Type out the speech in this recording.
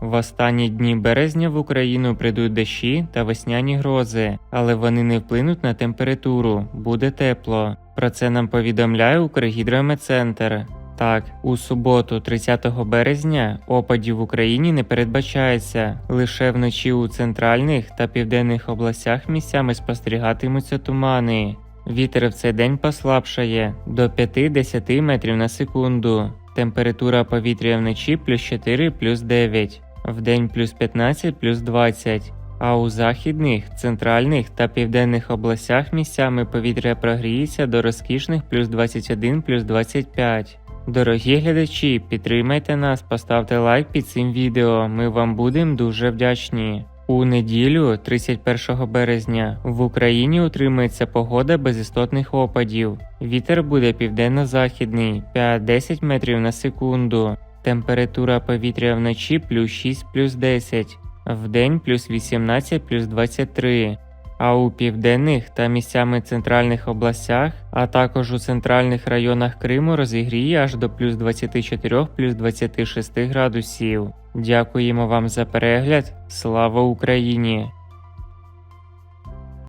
В останні дні березня в Україну прийдуть дощі та весняні грози, але вони не вплинуть на температуру, буде тепло. Про це нам повідомляє Укргідрометцентр. Так, у суботу, 30 березня, опадів в Україні не передбачається. Лише вночі у центральних та південних областях місцями спостерігатимуться тумани. Вітер в цей день послабшає до 5-10 метрів на секунду. Температура повітря вночі плюс 4 плюс 9, вдень плюс 15 плюс 20. А у західних, центральних та південних областях місцями повітря прогріється до розкішних плюс 21 плюс 25. Дорогі глядачі, підтримайте нас, поставте лайк під цим відео. Ми вам будемо дуже вдячні. У неділю, 31 березня, в Україні утримується погода без істотних опадів. Вітер буде південно-західний 5-10 метрів на секунду. Температура повітря вночі плюс 6 плюс 10, вдень плюс 18 плюс 23. А у південних та місцями центральних областях, а також у центральних районах Криму розігріє аж до плюс 24 плюс 26 градусів. Дякуємо вам за перегляд. Слава Україні!